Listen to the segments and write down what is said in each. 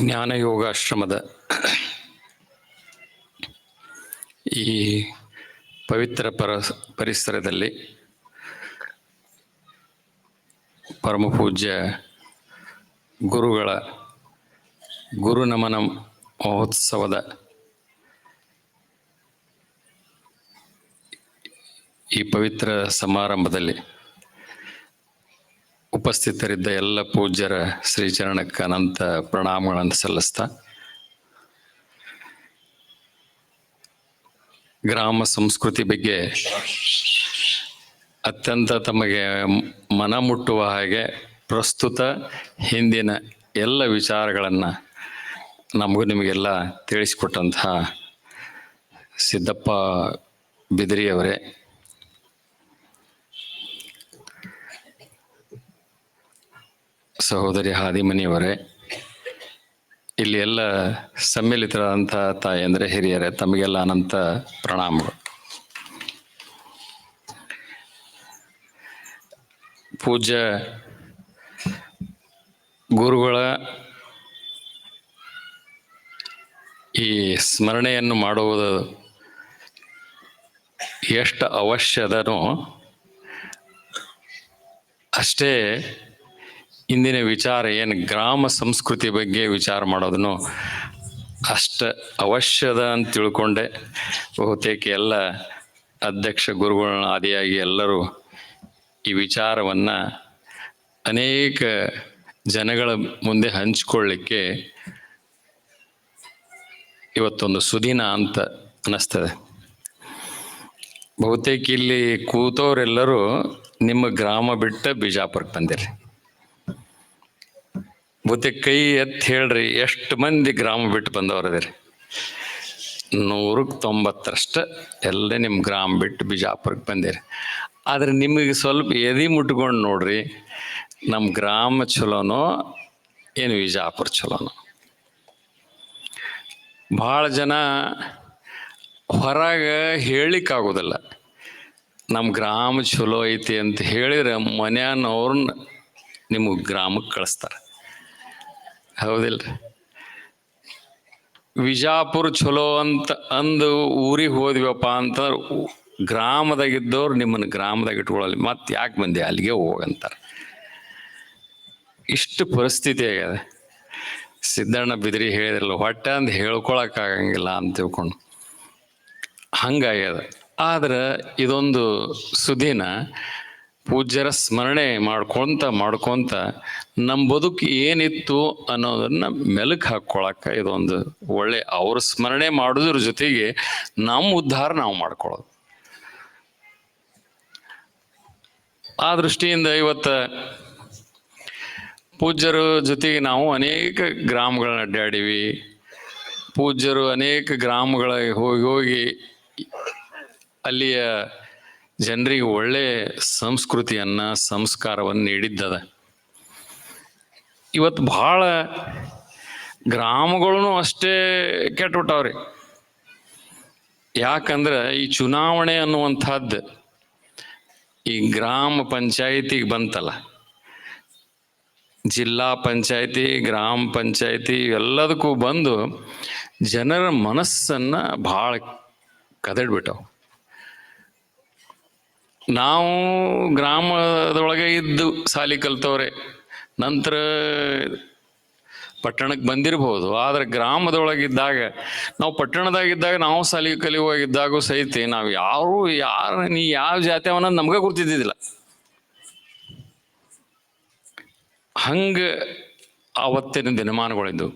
ಜ್ಞಾನಯೋಗಾಶ್ರಮದ ಈ ಪವಿತ್ರ ಪರ ಪರಿಸರದಲ್ಲಿ ಪರಮ ಪೂಜ್ಯ ಗುರುಗಳ ಗುರು ನಮನ ಮಹೋತ್ಸವದ ಈ ಪವಿತ್ರ ಸಮಾರಂಭದಲ್ಲಿ ಉಪಸ್ಥಿತರಿದ್ದ ಎಲ್ಲ ಪೂಜ್ಯರ ಶ್ರೀಚರಣಕ್ಕೆ ಅನಂತ ಪ್ರಣಾಮಗಳನ್ನು ಸಲ್ಲಿಸ್ತಾ, ಗ್ರಾಮ ಸಂಸ್ಕೃತಿ ಬಗ್ಗೆ ಅತ್ಯಂತ ತಮಗೆ ಮನ ಮುಟ್ಟುವ ಹಾಗೆ ಪ್ರಸ್ತುತ ಹಿಂದಿನ ಎಲ್ಲ ವಿಚಾರಗಳನ್ನು ನಮಗೂ ನಿಮಗೆಲ್ಲ ತಿಳಿಸಿಕೊಟ್ಟಂತಹ ಸಿದ್ದಪ್ಪ ಬಿದಿರಿಯವರೇ ಸಹೋದರಿ ಹಾದಿಮನಿಯವರೇ ಇಲ್ಲಿ ಎಲ್ಲ ಸಮ್ಮಿಲಿತರಾದಂಥ ತಾಯಿ ಅಂದರೆ ಹಿರಿಯರೇ, ತಮಗೆಲ್ಲ ಅನಂತ ಪ್ರಣಾಮಗಳು. ಪೂಜ್ಯ ಗುರುಗಳ ಈ ಸ್ಮರಣೆಯನ್ನು ಮಾಡುವುದು ಎಷ್ಟು ಅವಶ್ಯದನೋ ಅಷ್ಟೇ ಇಂದಿನ ವಿಚಾರ ಏನು ಗ್ರಾಮ ಸಂಸ್ಕೃತಿ ಬಗ್ಗೆ ವಿಚಾರ ಮಾಡೋದನ್ನು ಅಷ್ಟ ಅವಶ್ಯದ ಅಂತ ತಿಳ್ಕೊಂಡೆ. ಬಹುತೇಕ ಎಲ್ಲ ಅಧ್ಯಕ್ಷ ಗುರುಗಳನ್ನ ಆದಿಯಾಗಿ ಎಲ್ಲರೂ ಈ ವಿಚಾರವನ್ನು ಅನೇಕ ಜನಗಳ ಮುಂದೆ ಹಂಚಿಕೊಳ್ಳಿಕ್ಕೆ ಇವತ್ತೊಂದು ಸುದಿನ ಅಂತ ಅನ್ನಿಸ್ತದೆ. ಬಹುತೇಕ ಇಲ್ಲಿ ಕೂತವರೆಲ್ಲರೂ ನಿಮ್ಮ ಗ್ರಾಮ ಬಿಟ್ಟ ಬಿಜಾಪುರಕ್ಕೆ ಬಂದಿರಿ ಬಹುತೇಕ ಕೈ ಎತ್ತಿ ಹೇಳ್ರಿ, ಎಷ್ಟು ಮಂದಿ ಗ್ರಾಮ ಬಿಟ್ಟು ಬಂದವರದಿರಿ ನೂರಕ್ಕೆ ತೊಂಬತ್ತರಷ್ಟು ಎಲ್ಲ ನಿಮ್ಮ ಗ್ರಾಮ ಬಿಟ್ಟು ಬಿಜಾಪುರಕ್ಕೆ ಬಂದಿರಿ. ಆದರೆ ನಿಮಗೆ ಸ್ವಲ್ಪ ಎದಿ ಮುಟ್ಕೊಂಡು ನೋಡ್ರಿ ನಮ್ಮ ಗ್ರಾಮ ಚಲೋನೋ, ಏನು ವಿಜಾಪುರ ಚಲೋನೋ? ಭಾಳ ಜನ ಹೊರಗೆ ಹೇಳಿಕ್ಕಾಗೋದಿಲ್ಲ. ನಮ್ಮ ಗ್ರಾಮ ಚಲೋ ಐತಿ ಅಂತ ಹೇಳಿದ್ರೆ ಮನೆಯವ್ರನ್ನ ನಿಮಗೆ ಗ್ರಾಮಕ್ಕೆ ಕಳಿಸ್ತಾರೆ. ಹೌದಿಲ್ರಿ ವಿಜಾಪುರ ಚಲೋ ಅಂತ ಅಂದು ಊರಿಗೆ ಹೋದ್ವಿಯಪ್ಪ ಅಂತ ಗ್ರಾಮದಾಗಿದ್ದವ್ರು ನಿಮ್ಮನ್ನು ಗ್ರಾಮದಾಗ ಇಟ್ಕೊಳ್ಳಲಿ, ಮತ್ತೆ ಯಾಕೆ ಬಂದೆ ಅಲ್ಲಿಗೆ ಹೋಗಂತಾರೆ. ಇಷ್ಟು ಪರಿಸ್ಥಿತಿ ಆಗ್ಯದ. ಸಿದ್ದಣ್ಣ ಬಿದಿರಿ ಹೇಳಿದ್ರಲ್ಲ, ಹೊಟ್ಟೆ ಅಂತ ಹೇಳ್ಕೊಳಕ್ಕಾಗಂಗಿಲ್ಲ ಅಂತ ತಿಳ್ಕೊಂಡು. ಹಂಗಾಗ್ಯದ ಆದ್ರೆ ಇದೊಂದು ಸುದಿನ ಪೂಜ್ಯರ ಸ್ಮರಣೆ ಮಾಡ್ಕೊಂತ ಮಾಡ್ಕೊಂತ ನಮ್ಮ ಬದುಕು ಏನಿತ್ತು ಅನ್ನೋದನ್ನ ಮೆಲುಕು ಹಾಕ್ಕೊಳಕ್ಕೆ ಇದೊಂದು ಒಳ್ಳೆ ಅವ್ರ ಸ್ಮರಣೆ ಮಾಡೋದ್ರ ಜೊತೆಗೆ ನಮ್ಮ ಉದ್ಧಾರ ನಾವು ಮಾಡ್ಕೊಳ್ಳೋದು ಆ ದೃಷ್ಟಿಯಿಂದ ಇವತ್ತು ಪೂಜ್ಯರ ಜೊತೆಗೆ ನಾವು ಅನೇಕ ಗ್ರಾಮಗಳನ್ನ ಅಡ್ಡಾಡಿವಿ. ಪೂಜ್ಯರು ಅನೇಕ ಗ್ರಾಮಗಳಿಗೆ ಹೋಗಿ ಹೋಗಿ ಅಲ್ಲಿಯ ಜನರಿಗೆ ಒಳ್ಳೆ ಸಂಸ್ಕೃತಿಯನ್ನ, ಸಂಸ್ಕಾರವನ್ನು ನೀಡಿದ್ದದ. ಇವತ್ತು ಭಾಳ ಗ್ರಾಮಗಳೂ ಅಷ್ಟೇ ಕೆಟ್ಬಿಟ್ಟವ್ರಿ ಯಾಕಂದ್ರೆ ಈ ಚುನಾವಣೆ ಅನ್ನುವಂಥದ್ದು ಈ ಗ್ರಾಮ ಪಂಚಾಯಿತಿಗೆ ಬಂತಲ್ಲ. ಜಿಲ್ಲಾ ಪಂಚಾಯಿತಿ, ಗ್ರಾಮ ಪಂಚಾಯಿತಿ ಎಲ್ಲದಕ್ಕೂ ಬಂದು ಜನರ ಮನಸ್ಸನ್ನ ಭಾಳ ಕದಡ್ಬಿಟ್ಟವು. ನಾವು ಗ್ರಾಮದೊಳಗೆ ಇದ್ದು ಸಾಲಿ ಕಲ್ತವ್ರೆ. ನಂತರ ಪಟ್ಟಣಕ್ಕೆ ಬಂದಿರಬಹುದು ಆದರೆ ಗ್ರಾಮದೊಳಗಿದ್ದಾಗ, ನಾವು ಪಟ್ಟಣದಾಗಿದ್ದಾಗ ನಾವು ಸಾಲಿ ಕಲಿಯುವಾಗಿದ್ದಾಗೂ ಸಹಿತ ನಾವು ಯಾರು ಯಾರು, ನೀ ಯಾವ ಜಾತಿ ಅವನ ನಮ್ಗೆ ಗೊತ್ತಿದ್ದಿದ್ದಿಲ್ಲ ಹಂಗ ಅವತ್ತಿನ ದಿನಮಾನಗಳಿದ್ದು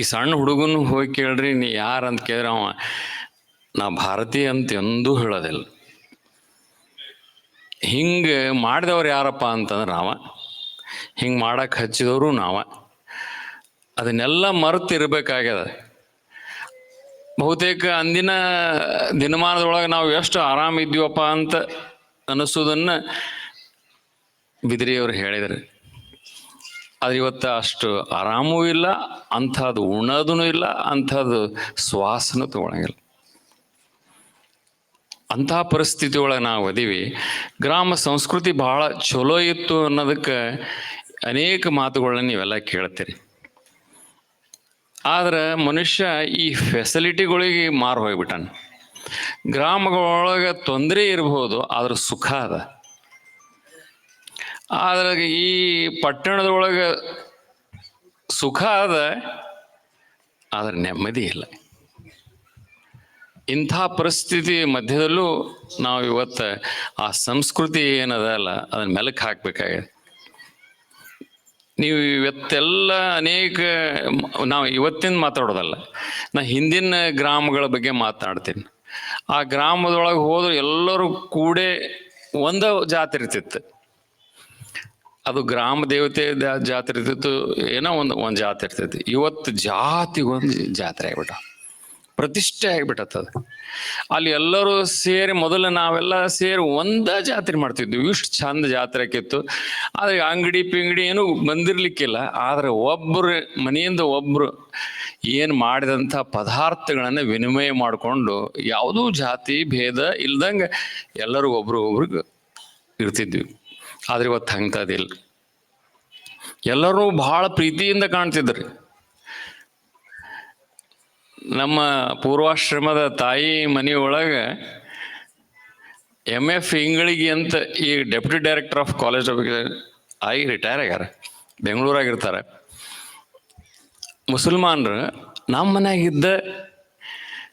ಈ ಸಣ್ಣ ಹುಡುಗನ ಹೋಗಿ ಕೇಳ್ರಿ, ನೀ ಯಾರು ಅಂತ ಕೇಳಿದ್ರೆ ಅವ. ನಾ ಭಾರತೀಯ ಅಂತ ಎಂದೂ ಹೇಳೋದಿಲ್ಲ. ಹಿಂಗೆ ಮಾಡಿದವ್ರು ಯಾರಪ್ಪ ಅಂತಂದ್ರೆ ನಾವ. ಹಿಂಗೆ ಮಾಡಕ್ಕೆ ಹಚ್ಚಿದವರು ನಾವ. ಅದನ್ನೆಲ್ಲ ಮರೆತಿರ್ಬೇಕಾಗ್ಯದ. ಬಹುತೇಕ ಅಂದಿನ ದಿನಮಾನದೊಳಗೆ ನಾವು ಎಷ್ಟು ಆರಾಮಿದ್ವಪ್ಪ ಅಂತ ಅನಿಸೋದನ್ನ ಬಿದಿರಿಯವರು ಹೇಳಿದರು. ಆದ್ರೆ ಇವತ್ತು ಅಷ್ಟು ಆರಾಮೂ ಇಲ್ಲ, ಅಂಥದ್ದು ಉಣೋದೂ ಇಲ್ಲ, ಅಂಥದ್ದು ಶ್ವಾಸನೂ ತಗೊಳಂಗಿಲ್ಲ. ಅಂತಹ ಪರಿಸ್ಥಿತಿ ಒಳಗೆ ನಾವು ಅದೀವಿ. ಗ್ರಾಮ ಸಂಸ್ಕೃತಿ ಬಹಳ ಚಲೋ ಇತ್ತು ಅನ್ನೋದಕ್ಕೆ ಅನೇಕ ಮಾತುಗಳನ್ನ ನೀವೆಲ್ಲ ಕೇಳ್ತೀರಿ. ಆದ್ರೆ ಮನುಷ್ಯ ಈ ಫೆಸಿಲಿಟಿಗಳಿಗೆ ಮಾರು ಹೋಗ್ಬಿಟ್ಟಾನ. ಗ್ರಾಮಗಳೊಳಗೆ ತೊಂದರೆ ಇರಬಹುದು ಆದ್ರೆ ಸುಖ ಅದ. ಆದ್ರೆ ಈ ಪಟ್ಟಣದೊಳಗೆ ಸುಖ ಅದ, ಆದ್ರೆ ನೆಮ್ಮದಿ ಇಲ್ಲ. ಇಂಥ ಪರಿಸ್ಥಿತಿ ಮಧ್ಯದಲ್ಲೂ ನಾವು ಇವತ್ತು ಆ ಸಂಸ್ಕೃತಿ ಏನದ ಅಲ್ಲ, ಅದನ್ನ ಮೆಲುಕು ಹಾಕ್ಬೇಕಾಗಿದೆ. ನೀವು ಇವತ್ತೆಲ್ಲ ಅನೇಕ ನಾವು ಇವತ್ತಿನ ಮಾತಾಡೋದಲ್ಲ, ನಾ ಹಿಂದಿನ ಗ್ರಾಮಗಳ ಬಗ್ಗೆ ಮಾತನಾಡ್ತೀನಿ ಆ ಗ್ರಾಮದೊಳಗೆ ಹೋದ್ರೆ ಎಲ್ಲರೂ ಕೂಡೆ ಒಂದ ಜಾತಿ ಇರ್ತಿತ್ತು. ಅದು ಗ್ರಾಮ ದೇವತೆ ಜಾತ್ರೆ ಇರ್ತಿತ್ತು, ಏನೋ ಒಂದು ಒಂದು ಜಾತ್ರೆ ಇರ್ತೈತಿ ಇವತ್ತು ಜಾತಿಗೊಂದು ಜಾತ್ರೆ ಆಗ್ಬಿಟ್ಟ ಪ್ರತಿಷ್ಠೆ ಆಗಿಬಿಟ್ಟದ ಅಲ್ಲಿ ಎಲ್ಲರೂ ಸೇರಿ ಮೊದಲು ನಾವೆಲ್ಲ ಸೇರಿ ಒಂದ ಜಾತ್ರೆ ಮಾಡ್ತಿದ್ವಿ. ಇಷ್ಟು ಚಂದ ಜಾತ್ರೆ ಆಕಿತ್ತು ಆದ್ರೆ ಅಂಗಡಿ ಪಿಂಗಡಿ ಏನು ಬಂದಿರ್ಲಿಕ್ಕಿಲ್ಲ. ಆದ್ರೆ ಒಬ್ರು ಮನೆಯಿಂದ ಒಬ್ರು ಏನು ಮಾಡಿದಂಥ ಪದಾರ್ಥಗಳನ್ನ ವಿನಿಮಯ ಮಾಡಿಕೊಂಡು ಯಾವುದೂ ಜಾತಿ, ಭೇದ ಇಲ್ದಂಗೆ ಎಲ್ಲರೂ ಒಬ್ರು ಒಬ್ರಿಗೆ ಇರ್ತಿದ್ವಿ. ಆದ್ರೆ ಇವತ್ತು ಹಂಗದಿಲ್ಲ ಎಲ್ಲರೂ ಬಹಳ ಪ್ರೀತಿಯಿಂದ ಕಾಣ್ತಿದ್ರಿ. ನಮ್ಮ ಪೂರ್ವಾಶ್ರಮದ ತಾಯಿ ಮನೆಯೊಳಗೆ ಎಂ ಎಫ್ ಇಂಗಳಿಗೆ ಅಂತ ಈ ಡೆಪ್ಯೂಟಿ ಡೈರೆಕ್ಟರ್ ಆಫ್ ಕಾಲೇಜ್ ಆಫ್ ಆಗಿ ರಿಟೈರ್ ಆಗ್ಯಾರ. ಬೆಂಗಳೂರಾಗಿರ್ತಾರೆ. ಮುಸಲ್ಮಾನರು ನಮ್ಮ ಮನ್ಯಾಗಿದ್ದ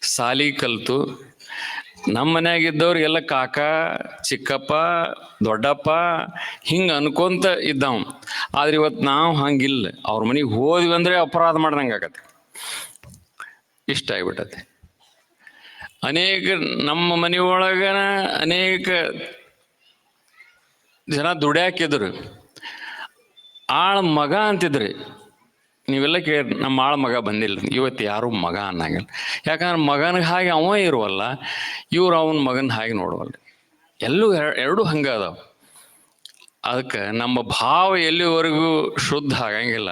ಸಾಲಿ ಕಲಿತು ನಮ್ಮ ಮನ್ಯಾಗಿದ್ದವ್ರಿಗೆಲ್ಲ ಕಾಕ, ಚಿಕ್ಕಪ್ಪ, ದೊಡ್ಡಪ್ಪ ಹಿಂಗೆ ಅನ್ಕೊಂತ ಇದ್ದಾವ ಆದ್ರೆ ಇವತ್ತು ನಾವು ಹಂಗಿಲ್ಲ. ಅವ್ರ ಮನೆಗೆ ಹೋದ್ವಿ ಅಂದರೆ ಅಪರಾಧ ಮಾಡ್ದಂಗೆ ಆಗತ್ತೆ. ಇಷ್ಟ ಆಗ್ಬಿಟ್ಟತೆ. ಅನೇಕ ನಮ್ಮ ಮನೆಯೊಳಗನ ಅನೇಕ ಜನ ದುಡ್ಯಾಕಿದ್ರು. ಆಳ ಮಗ ಅಂತಿದ್ರಿ. ನೀವೆಲ್ಲ ಕೇಳಿ ನಮ್ಮ ಆಳ ಮಗ ಬಂದಿಲ್ಲ. ಇವತ್ತು ಯಾರು ಮಗ ಅನ್ನಂಗಿಲ್ಲ. ಯಾಕಂದ್ರೆ ಮಗನಿಗೆ ಹಾಗೆ ಅವ ಇರುವಲ್ಲ, ಇವ್ರು ಅವನ ಮಗನ ಹಾಗೆ ನೋಡುವಲ್ಲ ಎಲ್ಲೂ ಎರಡು ಎರಡೂ ಹಂಗ ಅದಾವ. ಅದಕ್ಕೆ ನಮ್ಮ ಭಾವ ಎಲ್ಲಿವರೆಗೂ ಶುದ್ಧ ಆಗಂಗಿಲ್ಲ.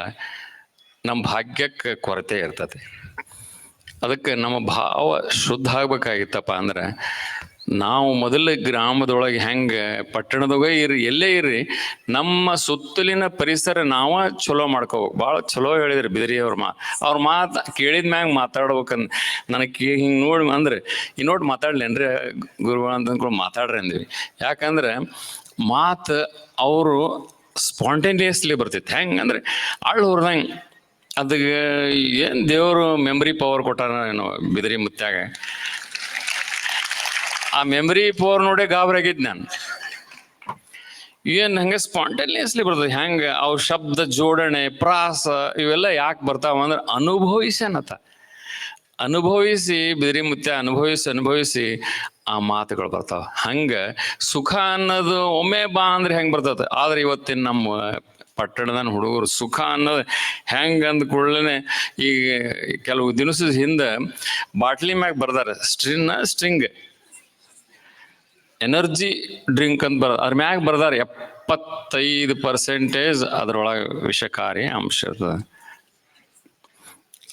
ನಮ್ಮ ಭಾಗ್ಯಕ್ಕೆ ಕೊರತೆ ಇರ್ತದೆ ಅದಕ್ಕೆ ನಮ್ಮ ಭಾವ ಶುದ್ಧ ಆಗ್ಬೇಕಾಗಿತ್ತಪ್ಪ ಅಂದ್ರೆ ನಾವು ಮೊದಲ ಗ್ರಾಮದೊಳಗೆ ಹೆಂಗೆ ಪಟ್ಟಣದಾಗ ಇರಿ, ಎಲ್ಲೇ ಇರ್ರಿ ನಮ್ಮ ಸುತ್ತಲಿನ ಪರಿಸರ ನಾವ ಚಲೋ ಮಾಡ್ಕೋಬೇಕು. ಭಾಳ ಚಲೋ ಹೇಳಿದ್ರು ಬಿದ್ರಿ ಅವ್ರ ಮಾ, ಅವ್ರ ಮಾತು ಕೇಳಿದ ಮ್ಯಾಗ ಮಾತಾಡ್ಬೇಕಂದ್ ನನಗೆ ಹಿಂಗೆ ನೋಡಿ ಅಂದ್ರೆ, ಈ ನೋಡಿ ಮಾತಾಡ್ಲೇನ್ರಿ ಗುರುಗಳು ಅಂತ ಅಂದ್ಕೊಂಡು ಮಾತಾಡ್ರಿ ಅಂದ್ವಿ. ಯಾಕಂದ್ರೆ ಮಾತು ಅವರು ಸ್ಪಾಂಟೇನಿಯಸ್ಲಿ ಬರ್ತೈತೆ ಹೆಂಗೆ ಅಂದ್ರೆ ಅಳ್ಳು ಹೊರ್ದಂಗೆ ಅದಕ್ಕೆ ಏನು ದೇವರು ಮೆಮ್ರಿ ಪವರ್ ಕೊಟ್ಟಾರ ಏನೋ ಬಿದಿರಿ ಮುತ್ಯಾಗ. ಆ ಮೆಮ್ರಿ ಪವರ್ ನೋಡೇ ಗಾಬರಿ ಆಗಿದ್ದು ನಾನು. ಏನು ಹಂಗೆ ಸ್ಪಾಂಟೇನಿಯಸ್ಲಿ ಬರ್ತದೆ. ಹೆಂಗೆ ಅವ್ರ ಶಬ್ದ ಜೋಡಣೆ, ಪ್ರಾಸ ಇವೆಲ್ಲ ಯಾಕೆ ಬರ್ತಾವ ಅಂದ್ರೆ ಅನುಭವಿಸ್ಯಾನತ. ಅನುಭವಿಸಿ ಬಿದಿರಿ ಮುತ್ಯ ಅನುಭವಿಸಿ ಅನುಭವಿಸಿ ಆ ಮಾತುಗಳು ಬರ್ತಾವ. ಹಂಗೆ ಸುಖ ಅನ್ನೋದು ಒಮ್ಮೆ ಬಾ ಅಂದ್ರೆ ಹೆಂಗೆ ಬರ್ತದೆ. ಆದ್ರೆ ಇವತ್ತಿನ ನಮ್ಮ ಪಟ್ಟಣದ ಹುಡುಗರು ಸುಖ ಅನ್ನೋದು ಹೆಂಗೆ ಅಂದ ಕೂಡಲೇ ಈಗ ಕೆಲವು ದಿನಸ ಹಿಂದೆ ಬಾಟ್ಲಿ ಮ್ಯಾಗ ಬರ್ದಾರೆ ಸ್ಟ್ರಿನ್ನ ಸ್ಟ್ರಿಂಗ್. ಎನರ್ಜಿ ಡ್ರಿಂಕ್ ಅಂತ ಬರ, ಅದ್ರ ಮ್ಯಾಗ ಬರ್ದಾರೆ ಎಪ್ಪತ್ತೈದು ಪರ್ಸೆಂಟೇಜ್ ಅದ್ರೊಳಗೆ ವಿಷಕಾರಿ ಅಂಶ ಇರ್ತದೆ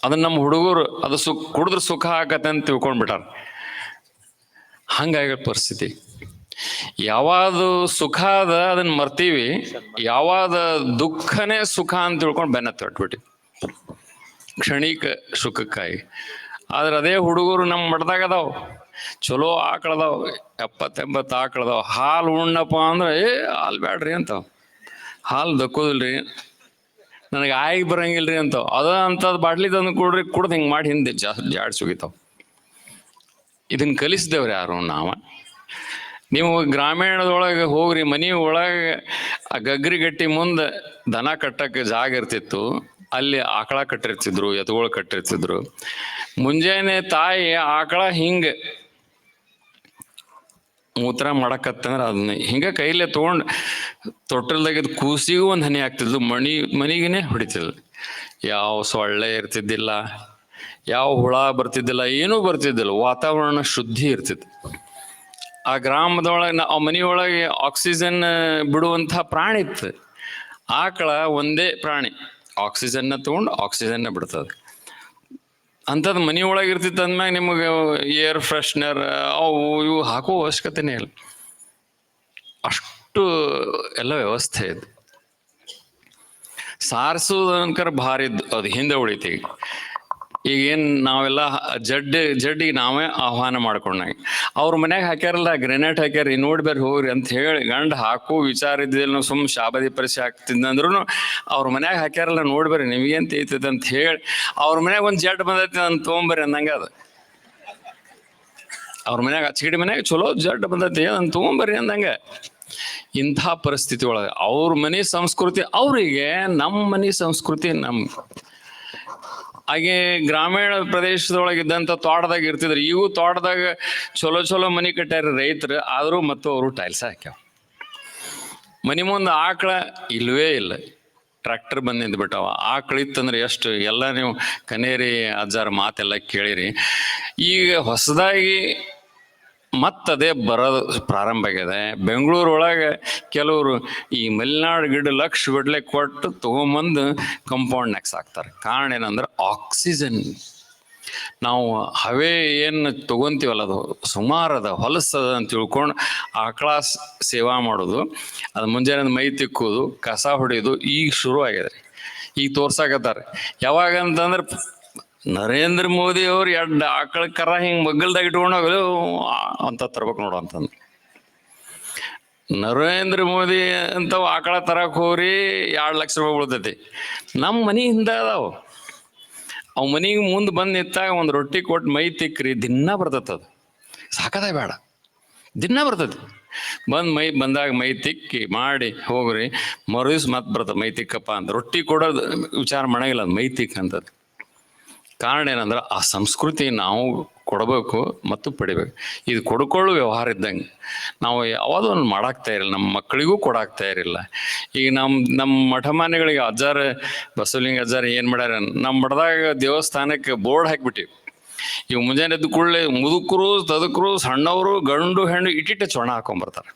ಅದನ್ನ ನಮ್ಮ ಹುಡುಗರು ಅದು ಸುಖ ಕುಡಿದ್ರೆ ಸುಖ ಆಗತ್ತೆ ಅಂತ ತಿಳ್ಕೊಂಡ್ಬಿಟ್ಟಾರ ಹಂಗಾಗಿ ಪರಿಸ್ಥಿತಿ. ಯಾವಾಗ ಸುಖ ಅದ ಅದನ್ನ ಮರ್ತೀವಿ ಯಾವಾಗ ದುಃಖನೇ ಸುಖ ಅಂತ ತಿಳ್ಕೊಂಡು ಬೆನ್ನ ತಟ್ಬಿಟ್ಟು ಕ್ಷಣಿಕ ಸುಖಕ್ಕಾಗಿ. ಆದ್ರೆ ಅದೇ ಹುಡುಗರು ನಮ್ಮ ಮಠದಾಗ ಅದಾವ. ಚಲೋ ಆಕಳದಾವ ಎಪ್ಪತ್ತೆಂಬತ್ತು ಆಕಳದಾವ ಹಾಲು ಉಣ್ಣಪ್ಪ ಅಂದ್ರೆ ಏ ಹಾಲು ಬ್ಯಾಡ್ರಿ ಅಂತಾವ. ಹಾಲು ದಕ್ಕೋದಿಲ್ರಿ ನನಗೆ ಆಯ್ಕೆ ಬರಂಗಿಲ್ರಿ ಅಂತ ಅದ ಅಂತದ್ ಬಾಟ್ಲಿ ತಂದು ಕೊಡ್ರಿ ಕುಡ್ದು ಹಿಂಗೆ ಮಾಡಿ ಹಿಂದೆ ಜಾ ಜಾಡ್ಸಿ ಹೋಗಿತಾವ ಇದನ್ನ ಕಲಿಸಿದೇವ್ರಿ ಯಾರು? ನಾವ. ನೀವು ಗ್ರಾಮೀಣದೊಳಗೆ ಹೋಗ್ರಿ, ಮನಿ ಒಳಗೆ ಆ ಗಗ್ರಿ ಗಟ್ಟಿ ಮುಂದೆ ದನ ಕಟ್ಟಕ್ಕೆ ಜಾಗ ಇರ್ತಿತ್ತು. ಅಲ್ಲಿ ಆಕಳ ಕಟ್ಟಿರ್ತಿದ್ರು ಎತ್ತುಗಳು ಕಟ್ಟಿರ್ತಿದ್ರು. ಮುಂಜಾನೆ ತಾಯಿ ಆಕಳ ಹಿಂಗೆ ಮೂತ್ರ ಮಾಡಕತ್ತಂದ್ರೆ ಅದನ್ನ ಹಿಂಗೆ ಕೈಲೇ ತೊಗೊಂಡು ತೊಟ್ಟಲ್ದಾಗಿದ್ದು ಕೂಸಿಗೂ ಒಂದು ಹನಿ ಆಗ್ತಿದ್ಲು, ಮಣಿ, ಮನಿಗೇನೆ ಹೊಡಿತಿದ್ಲು. ಯಾವ ಸೊಳ್ಳೆ ಇರ್ತಿದ್ದಿಲ್ಲ, ಯಾವ ಹುಳ ಬರ್ತಿದ್ದಿಲ್ಲ, ಏನೂ ಬರ್ತಿದ್ದಿಲ್ಲ, ವಾತಾವರಣ ಶುದ್ಧಿ ಇರ್ತಿತ್ತು. ಆ ಗ್ರಾಮದೊಳಗೆ ಆ ಮನೆಯೊಳಗೆ ಆಕ್ಸಿಜನ್ ಬಿಡುವಂತಹ ಪ್ರಾಣಿ ಇತ್ತು. ಆಕಳ ಒಂದೇ ಪ್ರಾಣಿ. ಆಕ್ಸಿಜನ್ನ ತಗೊಂಡು ಆಕ್ಸಿಜನ್ನ ಬಿಡ್ತದೆ. ಅಂಥದ್ದು ಮನೆ ಒಳಗೆ ಇರ್ತಿತ್ತು ಅಂದ್ಮ್ಯಾಗ ನಿಮಗೆ ಏರ್ ಫ್ರೆಶ್ನರ್ ಅವು ಇವು ಹಾಕೋ ಅವಶ್ಯಕತೆನೇ ಇಲ್ಲ. ಅಷ್ಟು ಎಲ್ಲ ವ್ಯವಸ್ಥೆ ಇದೆ ಸಾರಿಸೋದು ಅನ್ಕರ ಭಾರಿ ಅದು ಹಿಂದೆ ಉಳಿತು ಈಗ ಈಗೇನು ನಾವೆಲ್ಲ ಜಡ್ ಜಡ್ಡಿಗೆ ನಾವೇ ಆಹ್ವಾನ ಮಾಡ್ಕೊಂಡಂಗೆ ಅವ್ರ ಮನೆಗೆ ಹಾಕ್ಯಾರಲ್ಲ ಗ್ರೆನೇಟ್ ಹಾಕ್ಯಾರ ನೋಡಿ ಬೇರೆ ಹೋಗ್ರಿ ಅಂತ ಹೇಳಿ ಗಂಡ ಹಾಕು ವಿಚಾರ ಇದ್ದಿಲ್ಲ ಸುಮ್ ಶಾಬದಿ ಪರಿಚಯ ಹಾಕ್ತಿದ್ದಂದ್ರು ಅವ್ರ ಮನ್ಯಾಗ ಹಾಕ್ಯಾರಲ್ಲ ನೋಡ್ಬೇರಿ ನಿಮ್ಗೇನ್ ತೀತದ ಅಂತ ಹೇಳಿ ಅವ್ರ ಮನ್ಯಾಗ ಒಂದು ಜಡ್ ಬಂದೈತಿ ನಾನು ತೊಗೊಂಬರ್ರಿ ಅಂದಂಗ ಅದು. ಅವ್ರ ಮನ್ಯಾಗ ಅಚ್ಚಗಡಿ ಮನ್ಯಾಗ ಚಲೋ ಜಡ್ ಬಂದೈತಿ, ನಾನು ತೊಗೊಂಬರ್ರಿ ಅಂದಂಗ. ಇಂಥ ಪರಿಸ್ಥಿತಿ ಒಳಗೆ ಅವ್ರ ಮನೆ ಸಂಸ್ಕೃತಿ ಅವರಿಗೆ ನಮ್ಮ ಮನೆ ಸಂಸ್ಕೃತಿ ನಮ್ಮ ಹಾಗೆ ಗ್ರಾಮೀಣ ಪ್ರದೇಶದೊಳಗಿದ್ದಂಥ ತೋಟದಾಗ ಇರ್ತಿದ್ರು. ಇವು ತೋಟದಾಗ ಚಲೋ ಚಲೋ ಮನೆ ಕಟ್ಟ್ಯಾರ ರೈತರು. ಆದರೂ ಮತ್ತು ಅವರು ಟೈಲ್ಸ್ ಹಾಕ್ಯಾವ. ಮನೆ ಮುಂದೆ ಆಕಳ ಇಲ್ವೇ ಇಲ್ಲ. ಟ್ರ್ಯಾಕ್ಟರ್ ಬಂದು ನಿಂತ್ಬಿಟ್ಟವ. ಆಕಳ ಇತ್ತಂದ್ರೆ ಎಷ್ಟು ಎಲ್ಲ ನೀವು ಕನೇರಿ, ಅಜ್ಜಾರ ಮಾತೆಲ್ಲ ಕೇಳಿರಿ. ಈಗ ಹೊಸದಾಗಿ ಮತ್ತದೇ ಬರೋದು ಪ್ರಾರಂಭ ಆಗಿದೆ. ಬೆಂಗಳೂರೊಳಗೆ ಕೆಲವರು ಈ ಮಲೆನಾಡು ಗಿಡ ಲಕ್ಷ ಗಡ್ಲೆ ಕೊಟ್ಟು ತೊಗೊಂಬಂದು ಕಂಪೌಂಡ್ನಾಗ ಸಾಕ್ತಾರೆ ಕಾರಣ ಏನಂದ್ರೆ ಆಕ್ಸಿಜನ್ ನಾವು ಹವೆ ಏನು ತಗೊಂತೀವಲ್ಲ ಅದು ಸುಮಾರು ಅದ ಹೊಲಸದ ಅಂತ ತಿಳ್ಕೊಂಡು ಆಕಳ ಕ್ಲಾಸ್ ಸೇವಾ ಮಾಡೋದು. ಅದು ಮುಂಜಾನೆ ಮೈ ತಿಕ್ಕೋದು, ಕಸ ಹೊಡೆಯೋದು, ಈಗ ಶುರು ಆಗಿದೆ ಈಗ ತೋರ್ಸಾಕತ್ತಾರೆ. ಯಾವಾಗ ಅಂತಂದ್ರೆ ನರೇಂದ್ರ ಮೋದಿ ಅವ್ರು ಎರಡು ಆಕಳ ಕರ ಹಿಂಗೆ ಮಗ್ಗಲ್ದಾಗ ಇಟ್ಕೊಂಡು ಹೋಗಲು ಅಂತ ತರ್ಬೇಕು ನೋಡು ಅಂತಂದು ನರೇಂದ್ರ ಮೋದಿ ಅಂತ ಆಕಳ ತರಕ್ ಹೋಗ್ರಿ ಎರಡು ಲಕ್ಷ ರೂಪಾಯಿ ಬೀಳ್ತೈತಿ. ನಮ್ಮ ಮನೆ ಹಿಂದೆ ಅದಾವ. ಅವ್ ಮನಿಗೆ ಮುಂದೆ ಬಂದು ನಿಂತಾಗ ಒಂದು ರೊಟ್ಟಿ ಕೊಟ್ಟು ಮೈ ತಿಕ್ಕ್ರಿ ದಿನ ಬರ್ತೈತೆ ಅದು. ಸಾಕದ ಬೇಡ. ದಿನ ಬರ್ತೈತಿ. ಬಂದು ಮೈ, ಬಂದಾಗ ಮೈ ತಿಕ್ಕಿ ಮಾಡಿ ಹೋಗ್ರಿ, ಮರುದಿವ್ಸ ಮತ್ತೆ ಬರ್ತದೆ ಮೈ ತಿಕ್ಕಪ್ಪ ಅಂತ. ರೊಟ್ಟಿ ಕೊಡೋದು ವಿಚಾರ ಮಾಡಂಗಿಲ್ಲ, ಮೈ ತಿಕ್ಕ ಅಂತದ್ದು ಕಾರಣ ಏನಂದ್ರೆ ಆ ಸಂಸ್ಕೃತಿ ನಾವು ಕೊಡಬೇಕು ಮತ್ತು ಪಡಿಬೇಕು. ಇದು ಕೊಡ್ಕೊಳ್ಳೋ ವ್ಯವಹಾರ ಇದ್ದಂಗೆ. ನಾವು ಯಾವುದೋ ಒಂದು ಮಾಡಾಕ್ತಾ ಇರಲಿಲ್ಲ ನಮ್ಮ ಮಕ್ಕಳಿಗೂ ಕೊಡಾಕ್ತಾ ಇರಲಿಲ್ಲ ಈಗ ನಮ್ಮ ನಮ್ಮ ಮಠಮಾನ್ಯಗಳಿಗೆ ಅಜ್ಜಾರ, ಬಸವಲಿಂಗ ಅಜ್ಜಾರ ಏನು ಮಾಡ್ಯಾರ ನಮ್ಮ ಮಠದಾಗ ದೇವಸ್ಥಾನಕ್ಕೆ ಬೋರ್ಡ್ ಹಾಕಿಬಿಟ್ಟಿವಿ. ಇವು ಮುಂಜಾನೆ ಎದ್ದು ಕೂಡಲೇ ಮುದುಕರು, ತದಕರು, ಸಣ್ಣವರು, ಗಂಡು, ಹೆಣ್ಣು ಇಟ್ಟಿಟ್ಟ ಚೊಣ ಹಾಕೊಂಬರ್ತಾರೆ.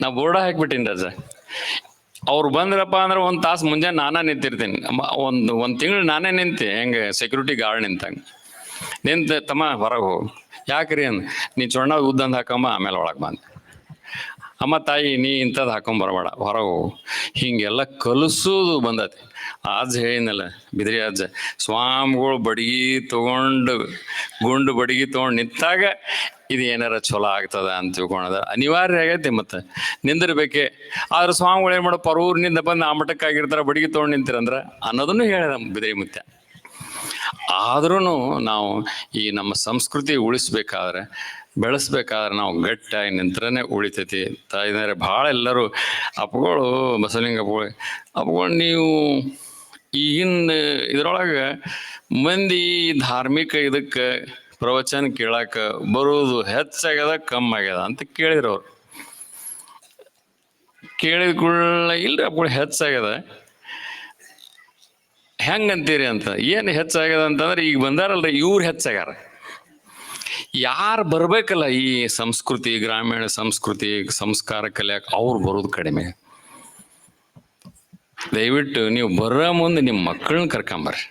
ನಾ ಬೋರ್ಡ ಹಾಕ್ಬಿಟ್ಟಿನಿ ರಜ ಅವ್ರು ಬಂದ್ರಪ್ಪ ಅಂದ್ರೆ ಒಂದು ತಾಸು ಮುಂಜಾನೆ ನಾನೇ ನಿಂತಿರ್ತೀನಿ. ಒಂದು ಒಂದು ತಿಂಗಳು ನಾನೇ ನಿಂತೆ ಹೆಂಗೆ ಸೆಕ್ಯೂರಿಟಿ ಗಾರ್ಡ್ ನಿಂತಂಗೆ. ನಿಂತ ತಮ್ಮ, ಹೊರಗೆ ಹೋಗು. ಯಾಕ್ರಿ ಅಂದ್, ನೀ ಚೊಣ್ಣ ಉದ್ದಂದು ಹಾಕಮ್ಮ, ಆಮೇಲೆ ಒಳಗೆ ಬಂದೆ. ಅಮ್ಮ ತಾಯಿ, ನೀ ಇಂಥದ್ದು ಹಾಕೊಂಬರಬೇಡ ಹೊರಗೆ ಹೋಗು. ಹಿಂಗೆಲ್ಲ ಕಲಿಸೋದು ಬಂದತಿ. ಅಜ್ಜ ಹೇಳಿನಲ್ಲ ಬಿದ್ರಿ ಅಜ್ಜ ಸ್ವಾಮಿಗಳು ಬಡಗಿ ತಗೊಂಡು, ಗುಂಡು ಬಡಗಿ ತಗೊಂಡು ನಿಂತಾಗ ಇದು ಏನಾರ ಚಲೋ ಆಗ್ತದ ಅಂತ ತಿಳ್ಕೊಳದ ಅನಿವಾರ್ಯ ಆಗೈತಿ ಮತ್ತೆ. ನಿಂದಿರ್ಬೇಕೆ. ಆದ್ರೆ ಸ್ವಾಮಿಗಳು ಏನು ಮಾಡೋ, ಪರೂರಿನಿಂದ ಬಂದು ಆ ಮಠಕ್ಕಾಗಿರ್ತಾರೆ, ಬಡಗಿ ತೊಗೊಂಡು ನಿಂತಿರಂದ್ರ ಅನ್ನೋದನ್ನು ಹೇಳಿದ ಬಿದ್ರಿ ಮುತ್ಯ. ಆದ್ರೂ ನಾವು ಈ ನಮ್ಮ ಸಂಸ್ಕೃತಿ ಉಳಿಸ್ಬೇಕಾದ್ರೆ, ಬೆಳೆಸ್ಬೇಕಾದ್ರೆ ನಾವು ಗಟ್ಟಿಯಾಗಿ ನಿಂತ್ರನೇ ಉಳಿತೈತಿ. ತಾಯಿದಾರೆ ಭಾಳ ಎಲ್ಲರೂ ಅಪ್ಪಗಳು ಬಸವಲಿಂಗ ಅಪ್ಪಗಳು ಅಪ್ಪಗಳು ನೀವು ಈಗಿನ ಇದ್ರೊಳಗೆ ಮಂದಿ ಧಾರ್ಮಿಕ ಇದಕ್ಕೆ ಪ್ರವಚನ ಕೇಳಕ್ಕೆ ಬರೋದು ಹೆಚ್ಚಾಗ್ಯದ, ಕಮ್ಮಾಗ್ಯದ ಅಂತ ಕೇಳಿದ್ರವ್ರು ಕೇಳಿದ ಕೂಡಲೇ ಇಲ್ರಿ ಅಪ್ಪಗಳು, ಹೆಚ್ಚಾಗ್ಯದ. ಹೆಂಗಂತೀರಿ ಅಂತ? ಏನು ಹೆಚ್ಚಾಗ್ಯದ ಅಂತಂದ್ರೆ ಈಗ ಬಂದಾರಲ್ರಿ, ಇವ್ರು ಹೆಚ್ಚಾಗ್ಯಾರ. ಯಾರು ಬರ್ಬೇಕಲ್ಲ ಈ ಸಂಸ್ಕೃತಿ, ಗ್ರಾಮೀಣ ಸಂಸ್ಕೃತಿ, ಸಂಸ್ಕಾರ ಕಲಿಯಕ್ಕೆ ಅವ್ರು ಬರೋದು ಕಡಿಮೆ. ದಯವಿಟ್ಟು ನೀವು ಬರೋ ಮುಂದೆ ನಿಮ್ಮ ಮಕ್ಕಳನ್ನ ಕರ್ಕೊಂಬರ್ರಿ.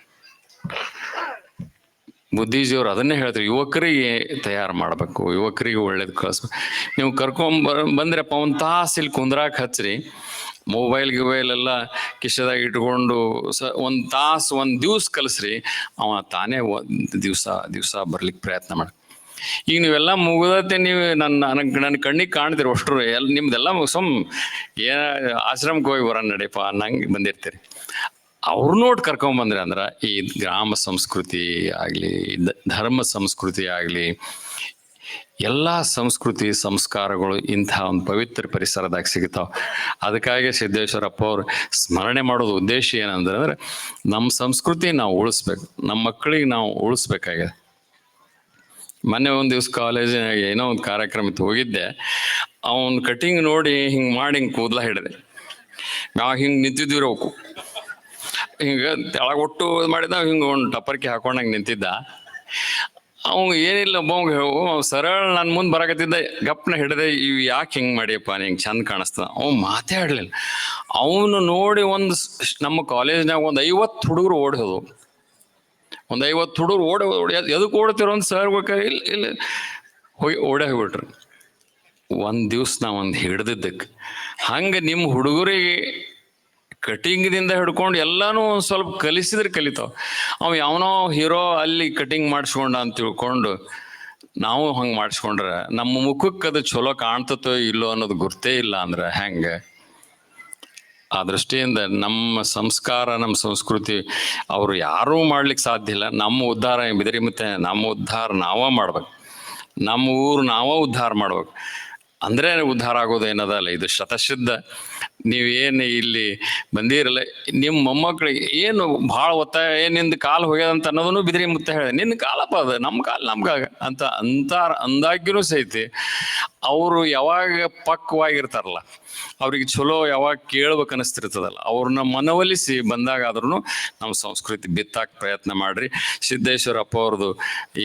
ಬುದ್ಧಿಜೀವ್ರು ಅದನ್ನೇ ಹೇಳ್ತಾರೆ, ಯುವಕರಿಗೆ ತಯಾರು ಮಾಡಬೇಕು, ಯುವಕರಿಗೆ ಒಳ್ಳೇದು ಕಳಿಸ್ಬೇಕು. ನೀವು ಕರ್ಕೊಂಬ ಬಂದ್ರೆ ಒಂದು ತಾಸು ಇಲ್ಲಿ ಕುಂದ್ರಾಕ್ ಹಚ್ರಿ ಮೊಬೈಲ್ ಗಿಬೈಲ್ ಎಲ್ಲ ಕಿಶದಾಗ ಇಟ್ಕೊಂಡು ಸ ಒಂದು ತಾಸು, ಒಂದು ದಿವ್ಸ ಕಲಿಸ್ರಿ, ಅವ ತಾನೇ ಒಂದು ದಿವಸ ದಿವಸ ಬರ್ಲಿಕ್ಕೆ ಪ್ರಯತ್ನ ಮಾಡ. ಈಗ ನೀವೆಲ್ಲ ಮುಗಿದತ್ತೆ ನೀವು ನನ್ನ ನನಗೆ ನನ್ನ ಕಣ್ಣಿಗೆ ಕಾಣ್ತೀರಿ ಅಷ್ಟರು ಎಲ್ಲ ನಿಮ್ದೆಲ್ಲ ಸುಮ್ ಏನ ಆಶ್ರಮಕ್ಕೆ ಹೋಗಿ ಬರೋಣ ನಡೆಯಪ್ಪ ಅನ್ನಂಗೆ ಬಂದಿರ್ತೀರಿ. ಅವ್ರು ನೋಡಿ ಕರ್ಕೊಂಬಂದ್ರಿ ಅಂದ್ರೆ, ಈ ಗ್ರಾಮ ಸಂಸ್ಕೃತಿ ಆಗಲಿ ಧರ್ಮ ಸಂಸ್ಕೃತಿ ಆಗಲಿ ಎಲ್ಲ ಸಂಸ್ಕೃತಿ ಸಂಸ್ಕಾರಗಳು ಇಂತಹ ಒಂದು ಪವಿತ್ರ ಪರಿಸರದಾಗ ಸಿಗ್ತಾವೆ. ಅದಕ್ಕಾಗಿ ಸಿದ್ದೇಶ್ವರಪ್ಪ ಅವರು ಸ್ಮರಣೆ ಮಾಡೋದು ಉದ್ದೇಶ ಏನಂದ್ರೆ ನಮ್ಮ ಸಂಸ್ಕೃತಿ ನಾವು ಉಳಿಸ್ಬೇಕು, ನಮ್ಮ ಮಕ್ಕಳಿಗೆ ನಾವು ಉಳಿಸ್ಬೇಕಾಗಿದೆ. ಮೊನ್ನೆ ಒಂದು ದಿವ್ಸ ಕಾಲೇಜಿನಾಗ ಏನೋ ಒಂದು ಕಾರ್ಯಕ್ರಮ ಇತ್ತು, ಹೋಗಿದ್ದೆ. ಅವನ್ ಕಟಿಂಗ್ ನೋಡಿ ಹಿಂಗೆ ಮಾಡಿ ಹಿಂಗೆ ಕೂದಲ ಹಿಡಿದೆ. ನಾವು ಹಿಂಗೆ ನಿಂತಿದ್ವಿ ಅವಕು. ಹಿಂಗೆ ತೆಳಗೊಟ್ಟು ಮಾಡಿದ ಹಿಂಗೆ ಒಂದು ಟಪರ್ಕಿ ಹಾಕೊಂಡಂಗೆ ನಿಂತಿದ್ದ. ಅವ್ ಏನಿಲ್ಲ ಒಬ್ಬಂಗ ಸರಳ ನನ್ನ ಮುಂದೆ ಬರಕತ್ತಿದ್ದ, ಗಪ್ನ ಹಿಡ್ದೆ, ಇವ್ ಯಾಕೆ ಹಿಂಗೆ ಮಾಡಿಯಪ್ಪ ನಿಂಗೆ ಚಂದ ಕಾಣಿಸ್ತದ ಅವ್ ಮಾತಾಡ್ಲಿಲ್ಲ. ಅವನು ನೋಡಿ ಒಂದು ನಮ್ಮ ಕಾಲೇಜ್ನಾಗ ಒಂದು ಐವತ್ತು ಹುಡುಗರು ಓಡಿ ಹೋದವು. ಒಂದು ಐವತ್ತು ಹುಡುಗರು ಓಡಿ ಓಡಿ ಎದಕ್ಕೆ ಓಡ್ತಿರೋ ಅಂತ ಸರ್ ಬೇಕಾದ್ರೆ ಇಲ್ಲ ಇಲ್ಲ ಹೋಗಿ ಓಡೇ ಹೋಗ್ಬಿಟ್ರು. ಒಂದು ದಿವ್ಸ ನಾ ಒಂದು ಹಿಡ್ದಿದ್ದಕ್ಕೆ ಹಂಗೆ ನಿಮ್ಮ ಹುಡುಗರಿಗೆ ಕಟಿಂಗ್ದಿಂದ ಹಿಡ್ಕೊಂಡು ಎಲ್ಲಾನು ಸ್ವಲ್ಪ ಕಲಿಸಿದ್ರೆ ಕಲಿತಾವ. ಅವ ಯಾವನೋ ಹೀರೋ ಅಲ್ಲಿ ಕಟಿಂಗ್ ಮಾಡಿಸ್ಕೊಂಡ ಅಂತ ತಿಳ್ಕೊಂಡು ನಾವು ಹಂಗೆ ಮಾಡಿಸ್ಕೊಂಡ್ರೆ ನಮ್ಮ ಮುಖಕ್ಕೆ ಅದು ಚಲೋ ಕಾಣ್ತತೋ ಇಲ್ಲೋ ಅನ್ನೋದು ಗುರ್ತೇ ಇಲ್ಲ ಅಂದ್ರೆ ಹೆಂಗೆ? ಆ ದೃಷ್ಟಿಯಿಂದ ನಮ್ಮ ಸಂಸ್ಕಾರ, ನಮ್ಮ ಸಂಸ್ಕೃತಿ ಅವರು ಯಾರೂ ಮಾಡ್ಲಿಕ್ಕೆ ಸಾಧ್ಯ ಇಲ್ಲ. ನಮ್ಮ ಉದ್ಧಾರ ಬಿದಿರಿ ಮತ್ತೆ ನಮ್ಮ ಉದ್ಧಾರ ನಾವ ಮಾಡ್ಬೇಕು. ನಮ್ಮ ಊರು ನಾವ ಉದ್ಧಾರ ಮಾಡ್ಬೇಕು. ಅಂದ್ರೆ ಉದ್ಧಾರ ಆಗೋದು ಏನದಲ್ಲ, ಇದು ಶತಸಿದ್ಧ ನೀವೇನು ಇಲ್ಲಿ ಬಂದಿರಲ್ಲ ನಿಮ್ಮ ಮೊಮ್ಮಕ್ಕಳಿಗೆ ಏನು ಭಾಳ ಒತ್ತಾಯ ನಿಂದು ಕಾಲು ಹೋಗ್ಯದಂತ ಅನ್ನೋದನ್ನು ಬಿದಿರಿ ಮುತ್ತ ಹೇಳ ನಿನ್ನ ಕಾಲಪ್ಪ ಅದು ನಮ್ಮ ಕಾಲು ನಮ್ಗಾಗ ಅಂತ ಅಂತಾರ ಅಂದಾಗ್ಯೂ ಸಹಿತ ಅವರು ಯಾವಾಗ ಪಕ್ವಾಗಿರ್ತಾರಲ್ಲ, ಅವ್ರಿಗೆ ಚಲೋ ಯಾವಾಗ ಕೇಳ್ಬೇಕು ಅನಿಸ್ತಿರ್ತದಲ್ಲ ಅವ್ರನ್ನ ಮನವೊಲಿಸಿ ಬಂದಾಗ ಆದ್ರೂ ನಮ್ಮ ಸಂಸ್ಕೃತಿ ಬಿತ್ತಾಕ ಪ್ರಯತ್ನ ಮಾಡ್ರಿ. ಸಿದ್ದೇಶ್ವರಪ್ಪ ಅವ್ರದ್ದು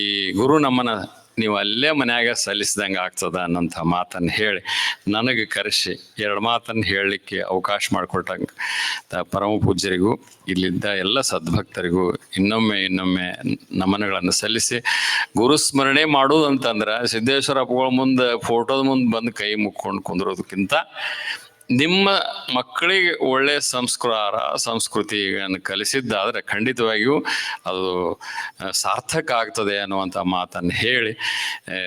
ಈ ಗುರು ನಮ್ಮನ ನೀವು ಅಲ್ಲೇ ಮನ್ಯಾಗ ಸಲ್ಲಿಸಿದಂಗೆ ಆಗ್ತದ ಅನ್ನೋಂಥ ಮಾತನ್ನು ಹೇಳಿ ನನಗೆ ಕರೆಸಿ ಎರಡು ಮಾತನ್ನು ಹೇಳಲಿಕ್ಕೆ ಅವಕಾಶ ಮಾಡಿಕೊಟ್ಟಂಗೆ ಪರಮ ಪೂಜ್ಯರಿಗೂ ಇಲ್ಲಿದ್ದ ಎಲ್ಲ ಸದ್ಭಕ್ತರಿಗೂ ಇನ್ನೊಮ್ಮೆ ಇನ್ನೊಮ್ಮೆ ನಮನಗಳನ್ನು ಸಲ್ಲಿಸಿ ಗುರುಸ್ಮರಣೆ ಮಾಡೋದು ಸಿದ್ದೇಶ್ವರ ಅಪ್ಪಗಳ ಮುಂದೆ ಫೋಟೋದ ಮುಂದೆ ಬಂದು ಕೈ ಮುಕ್ಕೊಂಡು ಕುಂದ್ರೋದಕ್ಕಿಂತ ನಿಮ್ಮ ಮಕ್ಕಳಿಗೆ ಒಳ್ಳೆ ಸಂಸ್ಕಾರ ಸಂಸ್ಕೃತಿಯನ್ನು ಕಲಿಸಿದ್ದಾದರೆ ಖಂಡಿತವಾಗಿಯೂ ಅದು ಸಾರ್ಥಕ ಆಗ್ತದೆ ಅನ್ನುವಂಥ ಮಾತನ್ನು ಹೇಳಿ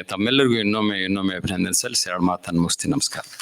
ತಮ್ಮೆಲ್ಲರಿಗೂ ಇನ್ನೊಮ್ಮೆ ಇನ್ನೊಮ್ಮೆ ಅಭಿನಂದನೆ ಸಲ್ಲಿಸಿ. ಎರಡು ಮಾತನ್ನು ಮುಗಿಸ್ತೀನಿ. ನಮಸ್ಕಾರ.